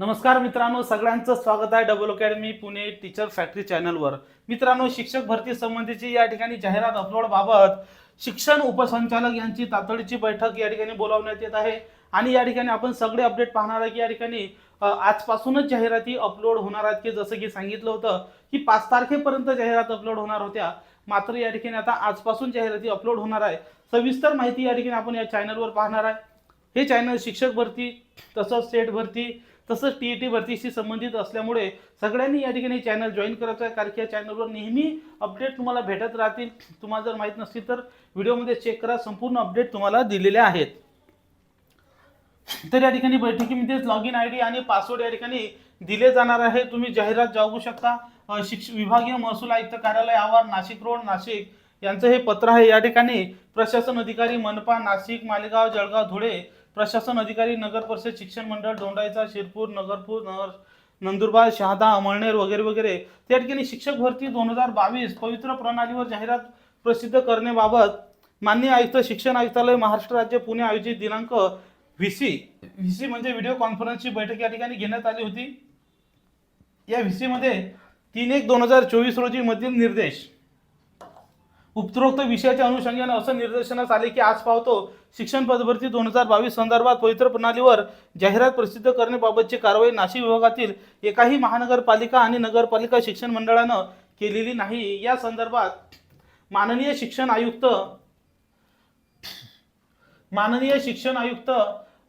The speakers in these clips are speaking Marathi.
नमस्कार मित्रांनो सगळ्यांचं स्वागत आहे double academy Pune teacher factory चॅनलवर. मित्रांनो शिक्षक भरती संबंधीची या ठिकाणी जाहिरात अपलोड बाबत शिक्षण उपसंचालक यांची तातडीची बैठक या ठिकाणी बोलावण्यात येत आहे. आणि या ठिकाणी आपण सगळे अपडेट पाहणार आहे की या ठिकाणी आजपासूनच जाहिराती अपलोड होणार आहेत की जसं की सांगितलं होतं की पाच तारखेपर्यंत जाहिरात अपलोड होणार होत्या. मात्र या ठिकाणी आता आजपासून जाहिराती अपलोड होणार आहे. सविस्तर माहिती या ठिकाणी आपण या चॅनलवर पाहणार आहे. हे चॅनल शिक्षक भरती तसंच सेट भरती तसंच टी ई टी भरतीशी संबंधित असल्यामुळे सगळ्यांनी या ठिकाणी चॅनल जॉईन करायचं आहे. कारण की या चॅनलवर नेहमी अपडेट तुम्हाला भेटत राहतील. तुम्हाला जर माहीत नसतील तर व्हिडिओमध्ये चेक करा. संपूर्ण अपडेट तुम्हाला दिलेले आहेत. तर या ठिकाणी बैठकीमध्ये लॉग इन आय डी आणि पासवर्ड या ठिकाणी दिले जाणार आहे. तुम्ही जाहिरात जागू शकता. शिक्ष विभागीय महसूल आयुक्त कार्यालय आवार नाशिक रोड नाशिक यांचं हे पत्र आहे. या ठिकाणी प्रशासन अधिकारी मनपा नाशिक मालेगाव जळगाव धुळे प्रशासन अधिकारी नगर परिषद शिक्षण मंडळ दोंडाईचा शिरपूर नगरपूर नगर नंदुरबार शहादा अमळनेर वगैरे वगैरे. त्या ठिकाणी शिक्षक भरती दोन हजार बावीस पवित्र प्रणालीवर जाहिरात प्रसिद्ध करण्याबाबत मान्य आयुक्त शिक्षण आयुक्तालय महाराष्ट्र राज्य पुणे आयोजित दिनांक व्ही सी. व्ही सी म्हणजे व्हिडिओ कॉन्फरन्सची बैठक या ठिकाणी घेण्यात आली होती. या व्ही सीमध्ये तीन एक दोन हजार चोवीस रोजी मधील निर्देश. उपरोक्त विषयाच्या अनुषंगाने असं निर्देशनास आले की आज पावतो शिक्षण पदभरती दोन हजार बावीस संदर्भात पवित्र प्रणालीवर जाहिरात प्रसिद्ध करण्याबाबतची कारवाई नाशिक विभागातील एकाही महानगरपालिका आणि नगरपालिका शिक्षण मंडळानं केलेली नाही. या संदर्भात माननीय शिक्षण आयुक्त माननीय शिक्षण आयुक्त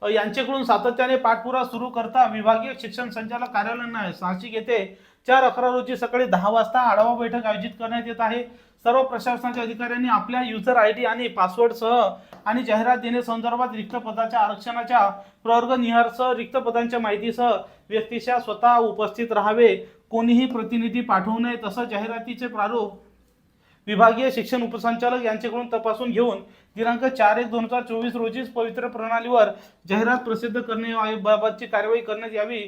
यांच्याकडून सातत्याने पाठपुरा सुरू करता विभागीय शिक्षण संचालक कार्यालयानं नाशिक येथे चार अकरा रोजी सकाळी दहा वाजता आढावा बैठक आयोजित करण्यात येत आहे. सर्व प्रशासनाच्या अधिकाऱ्यांनी आपल्या युजर आय डी आणि पासवर्डसह आणि जाहिरात देणे संदर्भात रिक्त पदाच्या आरक्षणाच्या प्रवर्ग निहारसह रिक्त पदांच्या माहितीसह व्यक्तीच्या स्वतः उपस्थित राहावे कोणीही प्रतिनिधी पाठवू नये तसंच जाहिरातीचे प्रारूप विभागीय शिक्षण उपसंचालक यांच्याकडून तपासून घेऊन दिनांक चार एक दोन हजार चोवीस रोजीच पवित्र प्रणालीवर जाहिरात प्रसिद्ध करण्याबाबतची कार्यवाही करण्यात यावी.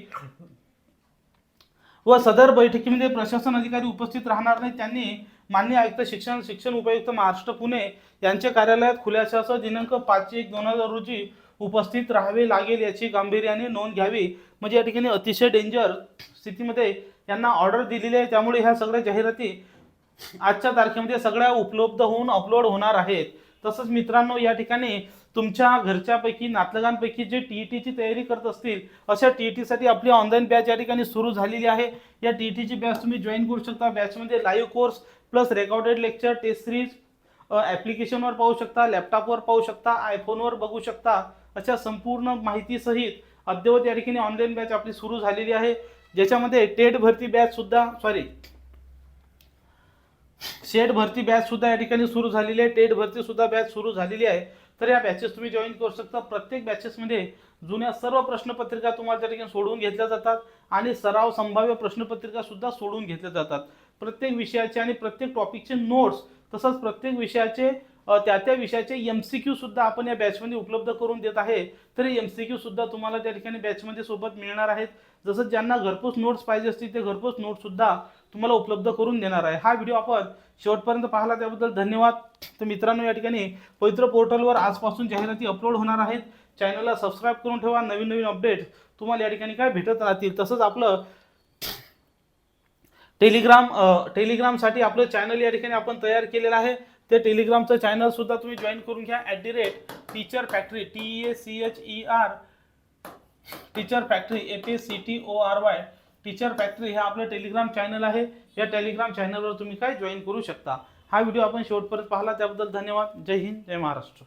व सदर बैठकीमध्ये प्रशासन अधिकारी उपस्थित राहणार नाहीत. त्यांनी मान्य आयुक्त शिक्षण शिक्षण उपायुक्त महाराष्ट्र पुणे यांच्या कार्यालयात खुलाशासह दिनांक पाच एक दोन हजार रोजी उपस्थित राहावे लागेल याची गांभीर्याने नोंद घ्यावी. म्हणजे या ठिकाणी अतिशय डेंजर स्थितीमध्ये यांना ऑर्डर दिलेली आहे. त्यामुळे ह्या सगळ्या जाहिराती आजच्या तारखेमध्ये सगळ्या उपलब्ध होऊन अपलोड होणार आहेत. तसंच मित्रांनो या ठिकाणी तुमच्या घरच्यापैकी नातलगांपैकी जे टी ई टीची तयारी करत असतील अशा टी ई टीसाठी आपली ऑनलाईन बॅच या ठिकाणी सुरू झालेली आहे. या टी ई टीची बॅच तुम्ही जॉईन करू शकता. बॅचमध्ये live course plus recorded lecture test series ॲप्लिकेशनवर पाहू शकता लॅपटॉपवर पाहू शकता आयफोनवर बघू शकता. अशा संपूर्ण माहितीसहित अद्ययावत या ठिकाणी ऑनलाईन बॅच आपली सुरू झालेली आहे. ज्याच्यामध्ये टेट भरती बॅच सुद्धा सॉरी सेट भरती बॅच सुद्धा या ठिकाणी सुरू झालेली आहे. टेट भरती सुद्धा बॅच सुरू झालेली आहे. तर या बॅचेस तुम्ही जॉईन करू शकता. प्रत्येक बॅचेसमध्ये जुन्या सर्व प्रश्नपत्रिका तुम्हाला त्या ठिकाणी सोडवून घेतल्या जातात आणि सराव संभाव्य प्रश्नपत्रिका सुद्धा सोडवून घेतल्या जातात. प्रत्येक विषयाचे आणि प्रत्येक टॉपिकचे नोट्स तसंच प्रत्येक विषयाचे त्या त्या विषयाचे एम सी क्यू सुद्धा आपण या बॅचमध्ये उपलब्ध करून देत आहे. तर एम सी क्यू सुद्धा तुम्हाला त्या ठिकाणी बॅचमध्ये सोबत मिळणार आहेत. जसं ज्यांना घरपोच नोट्स पाहिजे असतील ते घरपोच नोट्स सुद्धा तुम्हाला उपलब्ध करून देणार आहे. हा व्हिडिओ आपण शेवटपर्यंत पाहिला त्याबद्दल धन्यवाद. तर मित्रांनो या ठिकाणी पवित्र पोर्टलवर आजपासून जाहिराती अपलोड होणार आहेत. चॅनलला सबस्क्राईब करून ठेवा. नवीन नवीन अपडेट तुम्हाला या ठिकाणी काय भेटत राहतील. तसंच आपलं टेलिग्राम टेलिग्रामसाठी आपलं चॅनल या ठिकाणी आपण तयार केलेलं आहे. ते टेलिग्रामचं चॅनलसुद्धा तुम्ही जॉईन करून घ्या. At the rate teacher factory T A C H E R teacher factory A P C T O R Y teacher factory हे आपलं टेलिग्राम चॅनल आहे. या टेलिग्राम चॅनलवर तुम्ही काय जॉईन करू शकता. हा व्हिडिओ आपण शेवटपर्यंत पाहिला. त्याबद्दल धन्यवाद. जय हिंद जय महाराष्ट्र.